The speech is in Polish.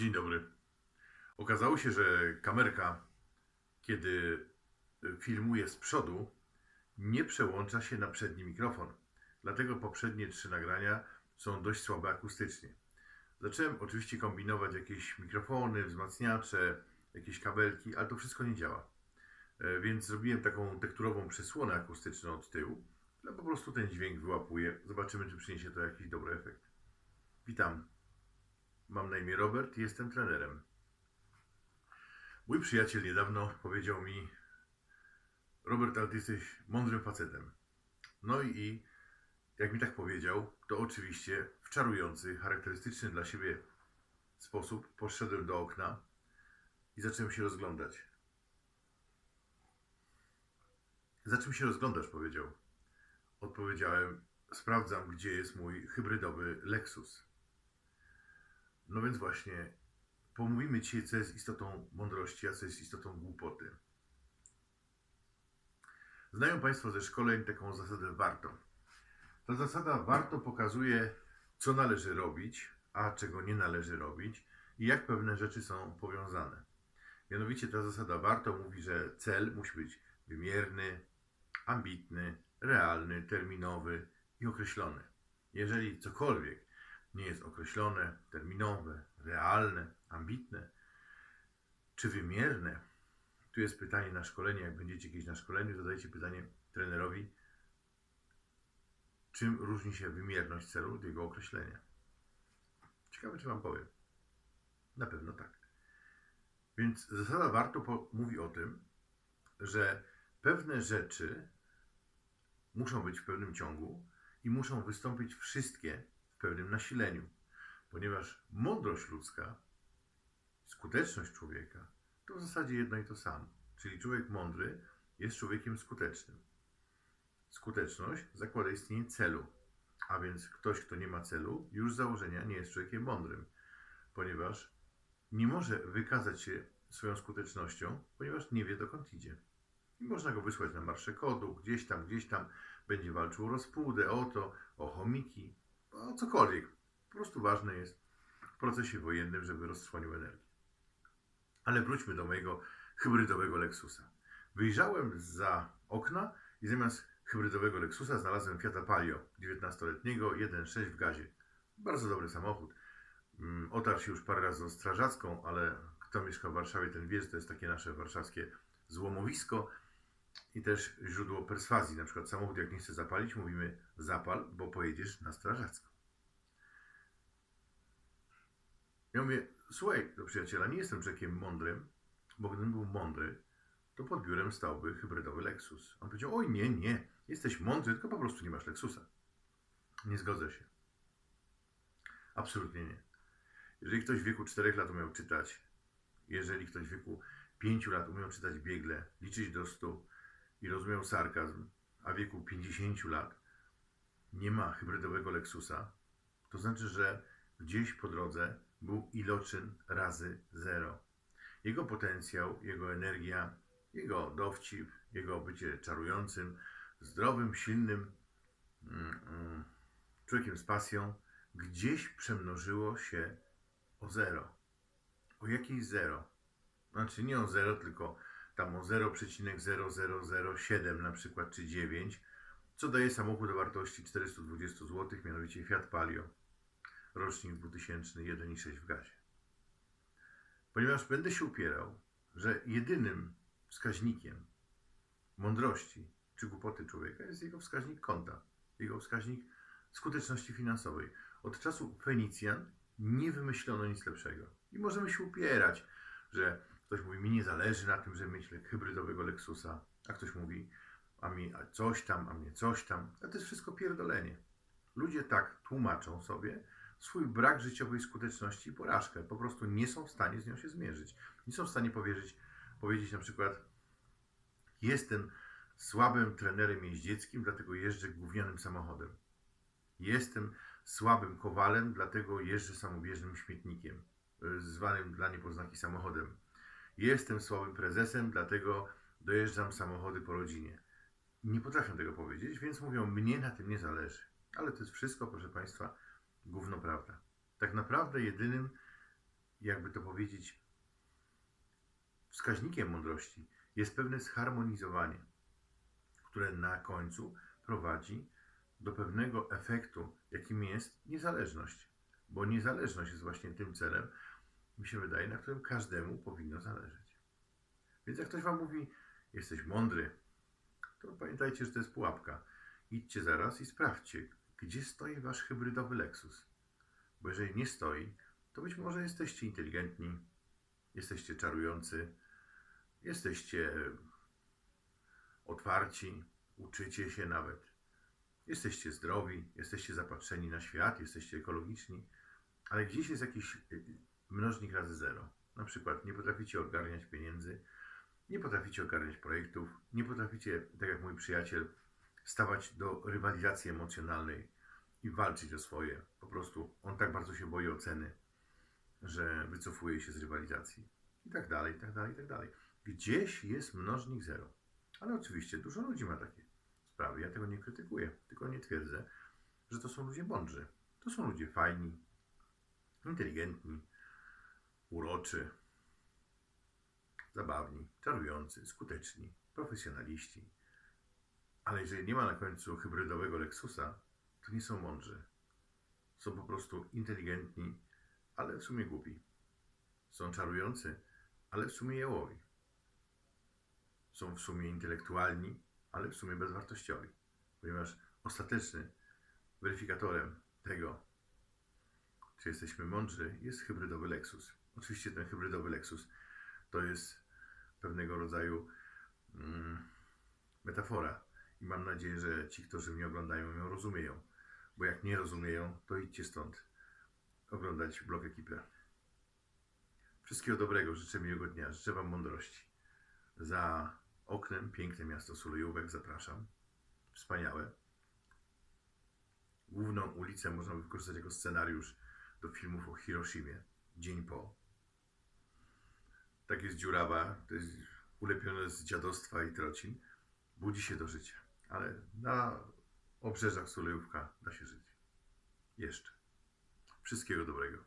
Dzień dobry. Okazało się, że kamerka, kiedy filmuje z przodu, nie przełącza się na przedni mikrofon. Dlatego poprzednie trzy nagrania są dość słabe akustycznie. Zacząłem oczywiście kombinować jakieś mikrofony, wzmacniacze, jakieś kabelki, ale to wszystko nie działa. E, Więc zrobiłem taką tekturową przesłonę akustyczną od tyłu, która po prostu ten dźwięk wyłapuje. Zobaczymy, czy przyniesie to jakiś dobry efekt. Witam. Mam na imię Robert i jestem trenerem. Mój przyjaciel niedawno powiedział mi: Robert, ale ty jesteś mądrym facetem. No i jak mi tak powiedział, to oczywiście w czarujący, charakterystyczny dla siebie sposób poszedłem do okna i zacząłem się rozglądać. Za czym się rozglądasz? powiedział. Odpowiedziałem: Sprawdzam, gdzie jest mój hybrydowy Lexus. No więc właśnie, pomówimy dzisiaj, co jest istotą mądrości, a co jest istotą głupoty. Znają Państwo ze szkoleń taką zasadę warto. Ta zasada warto pokazuje, co należy robić, a czego nie należy robić i jak pewne rzeczy są powiązane. Mianowicie ta zasada warto mówi, że cel musi być wymierny, ambitny, realny, terminowy i określony. Jeżeli cokolwiek nie jest określone, terminowe, realne, ambitne czy wymierne, tu jest pytanie na szkolenie, jak będziecie kiedyś na szkoleniu, zadajcie pytanie trenerowi, czym różni się wymierność celu od jego określenia. Ciekawe, czy Wam powiem. Na pewno tak. Więc zasada warto mówi o tym, że pewne rzeczy muszą być w pewnym ciągu i muszą wystąpić wszystkie pewnym nasileniu, ponieważ mądrość ludzka, skuteczność człowieka to w zasadzie jedno i to samo. Czyli człowiek mądry jest człowiekiem skutecznym. Skuteczność zakłada istnienie celu, a więc ktoś, kto nie ma celu, już z założenia nie jest człowiekiem mądrym, ponieważ nie może wykazać się swoją skutecznością, ponieważ nie wie dokąd idzie. I można go wysłać na marsze kodu, gdzieś tam, gdzieś tam będzie walczył o rozpłudę, o to, o chomiki, o cokolwiek. Po prostu ważne jest w procesie wojennym, żeby roztrwonił energię. Ale wróćmy do mojego hybrydowego Lexusa. Wyjrzałem za okna i zamiast hybrydowego Lexusa znalazłem Fiata Palio 19-letniego 1.6 w gazie. Bardzo dobry samochód. Mm, Otarł się już parę razy o strażacką, ale kto mieszka w Warszawie, ten wie, że to jest takie nasze warszawskie złomowisko i też źródło perswazji. Na przykład samochód jak nie chce zapalić, mówimy zapal, bo pojedziesz na strażacką. Ja mówię, słuchaj do przyjaciela, nie jestem człowiekiem mądrym, bo gdybym był mądry, to pod biurem stałby hybrydowy Lexus. On powiedział, oj nie, nie, jesteś mądry, tylko po prostu nie masz Lexusa. Nie zgodzę się. Absolutnie nie. Jeżeli ktoś w wieku 4 lat umiał czytać, jeżeli ktoś w wieku 5 lat umiał czytać biegle, liczyć do 100 i rozumiał sarkazm, a wieku 50 lat nie ma hybrydowego Lexusa, to znaczy, że gdzieś po drodze był iloczyn razy zero. Jego potencjał, jego energia, jego dowcip, jego bycie czarującym, zdrowym, silnym mm, mm, człowiekiem z pasją, gdzieś przemnożyło się o zero. O jakieś zero. Znaczy nie o zero, tylko tam o 0,0007 na przykład, czy 9, co daje samochód o wartości 420 zł, mianowicie Fiat Palio, rocznik 2000, 1,6 w gazie. Ponieważ będę się upierał, że jedynym wskaźnikiem mądrości czy głupoty człowieka jest jego wskaźnik konta, jego wskaźnik skuteczności finansowej. Od czasu Fenicjan nie wymyślono nic lepszego. I możemy się upierać, że ktoś mówi, mi nie zależy na tym, żeby mieć hybrydowego Lexusa, a ktoś mówi, a mi a coś tam, a mnie coś tam. A to jest wszystko pierdolenie. Ludzie tak tłumaczą sobie swój brak życiowej skuteczności i porażkę. Po prostu nie są w stanie z nią się zmierzyć. Nie są w stanie powiedzieć, powiedzieć na przykład, jestem słabym trenerem jeździeckim, dlatego jeżdżę gównianym samochodem. Jestem słabym kowalem, dlatego jeżdżę samobieżnym śmietnikiem, y, zwanym dla niepoznaki samochodem. Jestem słabym prezesem, dlatego dojeżdżam samochody po rodzinie. Nie potrafią tego powiedzieć, więc mówią, mnie na tym nie zależy. Ale to jest wszystko, proszę Państwa, gówno prawda. Tak naprawdę jedynym jakby to powiedzieć, wskaźnikiem mądrości jest pewne zharmonizowanie, które na końcu prowadzi do pewnego efektu, jakim jest niezależność. Bo niezależność jest właśnie tym celem, mi się wydaje, na którym każdemu powinno zależeć. Więc jak ktoś Wam mówi, jesteś mądry, to pamiętajcie, że to jest pułapka. Idźcie zaraz i sprawdźcie, gdzie stoi Wasz hybrydowy Lexus. Bo jeżeli nie stoi, to być może jesteście inteligentni, jesteście czarujący, jesteście otwarci, uczycie się nawet, jesteście zdrowi, jesteście zapatrzeni na świat, jesteście ekologiczni, ale gdzieś jest jakiś mnożnik razy zero. Na przykład nie potraficie ogarniać pieniędzy, nie potraficie ogarniać projektów, nie potraficie, tak jak mój przyjaciel, stawać do rywalizacji emocjonalnej i walczyć o swoje. Po prostu on tak bardzo się boi oceny, że wycofuje się z rywalizacji. I tak dalej, i tak dalej, i tak dalej. Gdzieś jest mnożnik zero. Ale oczywiście dużo ludzi ma takie sprawy. Ja tego nie krytykuję, tylko nie twierdzę, że to są ludzie mądrzy. To są ludzie fajni, inteligentni, uroczy, zabawni, czarujący, skuteczni, profesjonaliści. Ale jeżeli nie ma na końcu hybrydowego Lexusa, to nie są mądrzy. Są po prostu inteligentni, ale w sumie głupi. Są czarujący, ale w sumie jałowi. Są w sumie intelektualni, ale w sumie bezwartościowi. Ponieważ ostatecznym weryfikatorem tego, czy jesteśmy mądrzy, jest hybrydowy Lexus. Oczywiście ten hybrydowy Lexus to jest pewnego rodzaju mm, metafora. I mam nadzieję, że ci, którzy mnie oglądają, ją rozumieją. Bo jak nie rozumieją, to idźcie stąd oglądać blog ekipy. Wszystkiego dobrego, życzę miłego dnia, życzę Wam mądrości. Za oknem piękne miasto Sulejówek, zapraszam. Wspaniałe. Główną ulicę można wykorzystać jako scenariusz do filmów o Hiroshimie. Dzień po. Tak jest dziurawa, to jest ulepione z dziadostwa i trocin. Budzi się do życia. Ale na obrzeżach Sulejówka da się żyć. Jeszcze. Wszystkiego dobrego.